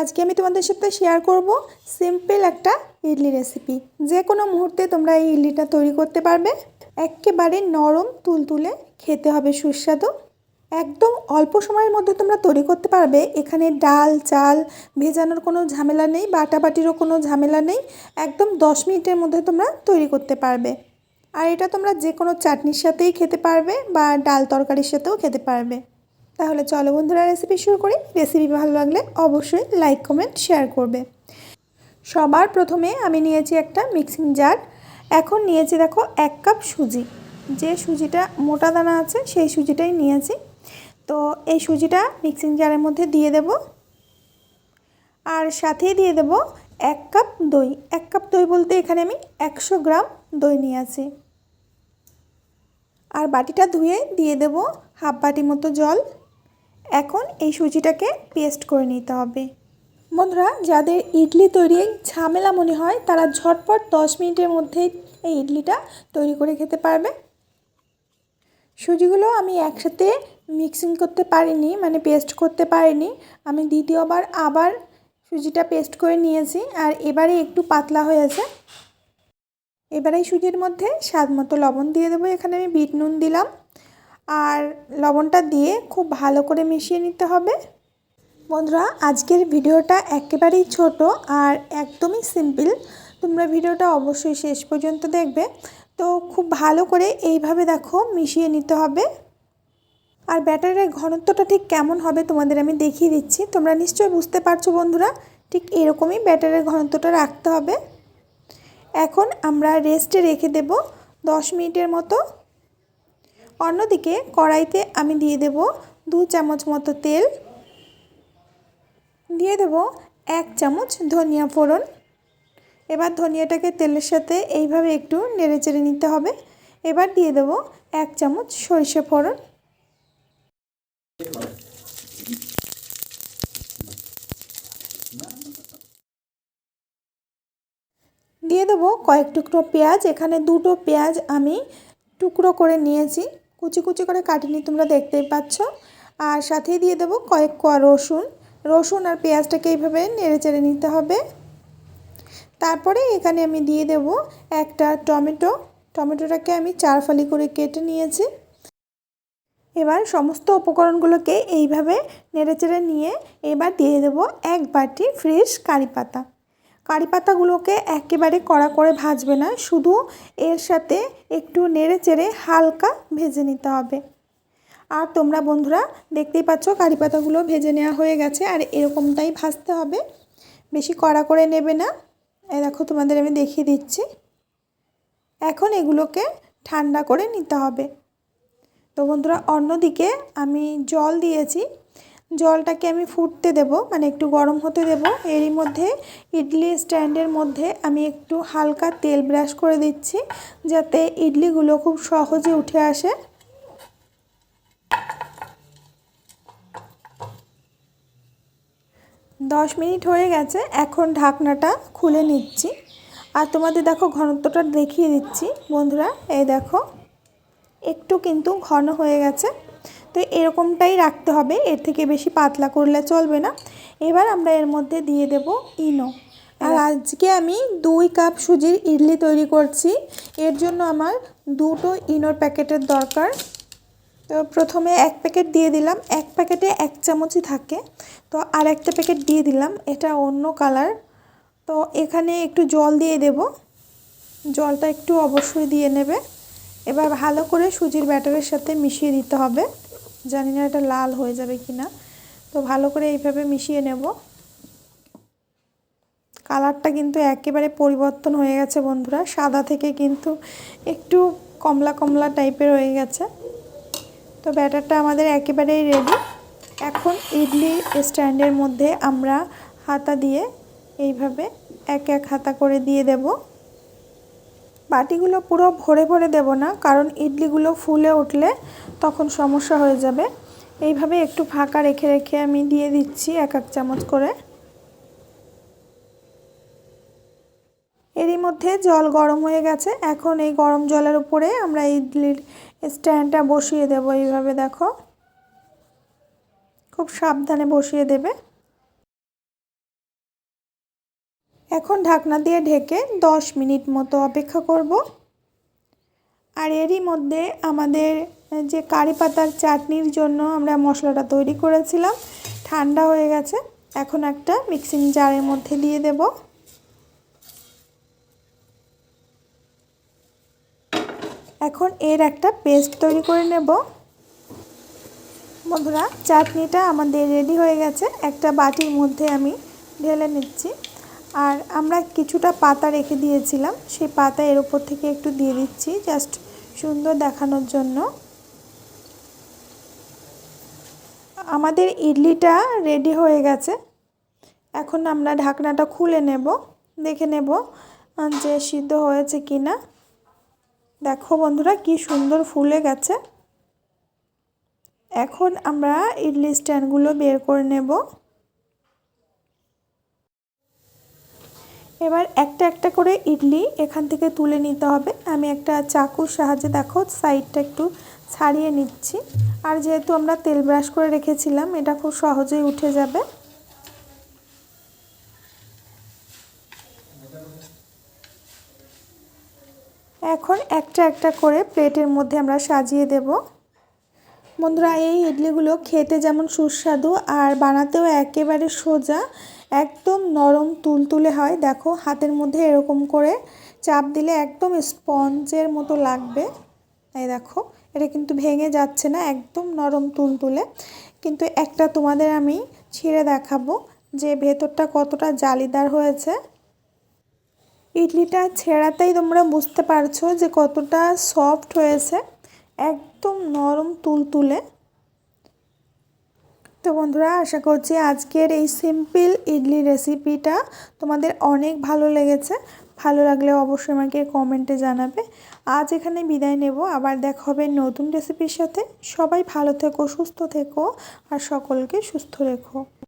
আজকে আমি তোমাদের সাথে শেয়ার করব সিম্পল একটা ইডলি রেসিপি যে কোনো মুহূর্তে তোমরা এই ইডলিটা তৈরি করতে পারবে। একেবারে নরম তুলতুলে খেতে হবে সুস্বাদু। একদম অল্প সময়ের মধ্যে তোমরা তৈরি করতে পারবে। এখানে ডাল, চাল ভেজানোর কোনো ঝামেলা নেই, বাটাবাটিরও কোনো ঝামেলা নেই। একদম দশ মিনিটের মধ্যে তোমরা তৈরি করতে পারবে। আর এটা তোমরা যে কোনো চাটনির সাথেই খেতে পারবে বা ডাল তরকারির সাথেও খেতে পারবে। তাহলে চলো বন্ধুরা রেসিপি শুরু করি। রেসিপি ভালো লাগলে অবশ্যই লাইক কমেন্ট শেয়ার করবে। সবার প্রথমে আমি নিয়েছি একটা মিক্সিং জার এখন নিয়েছি দেখো এক কাপ সুজি। যে সুজিটা মোটা দানা আছে সেই সুজিটাই নিয়েছি। তো এই সুজিটা মিক্সিং জারের মধ্যে দিয়ে দেব। আর সাথেই দিয়ে দেব এক কাপ দই। এক কাপ দই বলতে এখানে আমি একশো গ্রাম দই নিয়েছি। আর বাটিটা ধুয়ে দিয়ে দেব হাফ বাটি মতো জল। এখন এই সুজিটাকে পেস্ট করে নিতে হবে। বন্ধুরা, যাদের ইডলি তৈরি ঝামেলা মনে হয়, তারা ঝটপট দশ মিনিটের মধ্যেই এই ইডলিটা তৈরি করে খেতে পারবে। সুজিগুলো আমি একসাথে মিক্সিং করতে পারিনি মানে পেস্ট করতে পারিনি। আমি দ্বিতীয়বার আবার সুজিটা পেস্ট করে নিয়েছি, আর এবারে একটু পাতলা হয়েছে এবারে সুজির মধ্যে স্বাদ মতো লবণ দিয়ে দেবো। এখানে আমি বিট নুন দিলাম। আর লবণটা দিয়ে খুব ভালো করে মিশিয়ে নিতে হবে। বন্ধুরা, আজকের ভিডিওটা একেবারেই ছোট আর একদমই সিম্পল। তোমরা ভিডিওটা অবশ্যই শেষ পর্যন্ত দেখবে। তো খুব ভালো করে এইভাবে দেখো মিশিয়ে নিতে হবে। আর ব্যাটারের ঘনত্বটা ঠিক কেমন হবে তোমাদের আমি দেখিয়ে দিচ্ছি। তোমরা নিশ্চয়ই বুঝতে পারছ বন্ধুরা, ঠিক এরকমই ব্যাটারের ঘনত্বটা রাখতে হবে। এখন আমরা রেস্টে রেখে দেব দশ মিনিটের মতো। অন্যদিকে কড়াইতে আমি দিয়ে দেব দু চামচ মতো তেল। দিয়ে দেব এক চামচ ধনিয়া ফোড়ন। এবার ধনিয়াটাকে তেলের সাথে এইভাবে একটু নেড়ে চেড়ে নিতে হবে। এবার দিয়ে দেব এক চামচ সরিষা ফোড়ন। দিয়ে দেবো কয়েক টুকরো পেঁয়াজ। এখানে দুটো পেঁয়াজ আমি টুকরো করে নিয়েছি। কুচি কুচি করে কাটিনি তোমরা দেখতেই পাচ্ছ। আর সাথেই দিয়ে দেবো কয়েক কোয়া রসুন। রসুন আর পেঁয়াজটাকে এইভাবে নেড়ে চেড়ে নিতে হবে। তারপরে এখানে আমি দিয়ে দেব একটা টমেটো। টমেটোটাকে আমি চার ফালি করে কেটে নিয়েছি। এবার সমস্ত উপকরণগুলোকে এইভাবে নেড়েচেড়ে নিয়ে এবার দিয়ে দেব এক বাটি ফ্রেশ কারি পাতা। কারি পাতাগুলোকে একেবারে কড়া করে ভাজবে না, শুধু এর সাথে একটু নেড়ে চেড়ে হালকা ভেজে নিতে হবে। আর তোমরা বন্ধুরা দেখতেই পাচ্ছ কারি পাতাগুলো ভেজে নেওয়া হয়ে গেছে, আর এরকমটাই ভাজতে হবে। বেশি কড়া করে নেবে না। এই দেখো, তোমাদের আমি দেখিয়ে দিচ্ছি। এখন এগুলোকে ঠান্ডা করে নিতে হবে। তো বন্ধুরা, অন্যদিকে আমি জল দিয়েছি। জলটাকে আমি ফুটতে দেব মানে একটু গরম হতে দেব। এরই মধ্যে ইডলি স্ট্যান্ডের মধ্যে আমি একটু হালকা তেল ব্রাশ করে দিচ্ছি, যাতে ইডলিগুলো খুব সহজে উঠে আসে। দশ মিনিট হয়ে গেছে, এখন ঢাকনাটা খুলে নিচ্ছি। আর তোমাদের দেখো ঘনত্বটা দেখিয়ে দিচ্ছি, বন্ধুরা, এই দেখো, একটু কিন্তু ঘন হয়ে গেছে। তো এরকমটাই রাখতে হবে। এর থেকে বেশি পাতলা করলে চলবে না। এবার আমরা এর মধ্যে দিয়ে দেব ইনো। আর আজকে আমি দুই কাপ সুজির ইডলি তৈরি করছি। এর জন্য আমার দুটো ইনোর প্যাকেটের দরকার। তো প্রথমে এক প্যাকেট দিয়ে দিলাম। এক প্যাকেটে এক চামচই থাকে। তো আর একটা প্যাকেট দিয়ে দিলাম। এটা অন্য কালার। তো এখানে একটু জল দিয়ে দেব। জলটা একটু অবশ্যই দিয়ে নেবে। এবার ভালো করে সুজির ব্যাটারের সাথে মিশিয়ে দিতে হবে। জানি না এটা লাল হয়ে যাবে কি না তো ভালো করে এইভাবে মিশিয়ে নেব। কালারটা কিন্তু একেবারে পরিবর্তন হয়ে গেছে বন্ধুরা। সাদা থেকে কিন্তু একটু কমলা কমলা টাইপের হয়ে গেছে। তো ব্যাটারটা আমাদের একেবারেই রেডি এখন ইডলি স্ট্যান্ডের মধ্যে আমরা হাতা দিয়ে এইভাবে এক এক হাতা করে দিয়ে দেব। বাটিগুলো পুরো ভরে ভরে দেব না, কারণ ইডলিগুলো ফুলে উঠলে তখন সমস্যা হয়ে যাবে। এইভাবে একটু ফাঁকা রেখে রেখে আমি দিয়ে দিচ্ছি এক এক চামচ করে। এরই মধ্যে জল গরম হয়ে গেছে। এখন এই গরম জলের উপরে আমরা ইডলির স্ট্যান্ডটা বসিয়ে দেব। এইভাবে দেখো। খুব সাবধানে বসিয়ে দেবে। এখন ঢাকনা দিয়ে ঢেকে দশ মিনিট মতো অপেক্ষা করব। আর এরই মধ্যে আমাদের যে কারি পাতার চাটনির জন্য আমরা মশলাটা তৈরি করেছিলাম, ঠান্ডা হয়ে গেছে, এখন একটা মিক্সিং জারের মধ্যে দিয়ে দেব। এখন এর একটা পেস্ট তৈরি করে নেব। বন্ধুরা, চাটনিটা আমাদের রেডি হয়ে গেছে, একটা বাটির মধ্যে আমি ঢেলে নিচ্ছি। আর আমরা কিছুটা পাতা রেখে দিয়েছিলাম। সেই পাতা এর উপর থেকে একটু দিয়ে দিচ্ছি জাস্ট সুন্দর দেখানোর জন্য। আমাদের ইডলিটা রেডি হয়ে গেছে। এখন আমরা ঢাকনাটা খুলে নেব, দেখে নেব যে সিদ্ধ হয়েছে কি না দেখো বন্ধুরা, কি সুন্দর ফুলে গেছে। এখন আমরা ইডলি স্ট্যান্ডগুলো বের করে নেব। এবার একটা একটা করে ইডলি এখান থেকে তুলে নিতে হবে। আমি একটা চাকুর সাহায্যে দেখো সাইডটা একটু ছাড়িয়ে নিচ্ছি। আর যেহেতু আমরা তেল ব্রাশ করে রেখেছিলাম, এটা খুব সহজেই উঠে যাবে। এখন একটা একটা করে প্লেটের মধ্যে আমরা সাজিয়ে দেব। বন্ধুরা, এই ইডলিগুলো খেতে যেমন সুস্বাদু আর বানাতেও একেবারে সোজা একদম নরম তুলতুলে হয়। দেখো, হাতের মধ্যে এরকম করে চাপ দিলে একদম স্পঞ্জের মতো লাগবে। এই দেখো, এটা কিন্তু ভেঙে যাচ্ছে না, একদম নরম তুলতুলে। কিন্তু একটা তোমাদের আমি ছিঁড়ে দেখাবো যে ভেতরটা কতটা জালিদার হয়েছে। ইডলিটা ছেঁড়াতেই তোমরা বুঝতে পারছ যে কতটা সফট হয়েছে। একদম নরম তুলতুলে। তো বন্ধুরা, আশা করছি আজকের এই সিম্পল ইডলি রেসিপিটা তোমাদের অনেক ভালো লেগেছে। ভালো লাগলে অবশ্যই আমাকে কমেন্টে জানাবে। আজ এখানে বিদায় নেব। আবার দেখা হবে নতুন রেসিপির সাথে। সবাই ভালো থেকো, সুস্থ থেকো, আর সকলকে সুস্থ রেখো।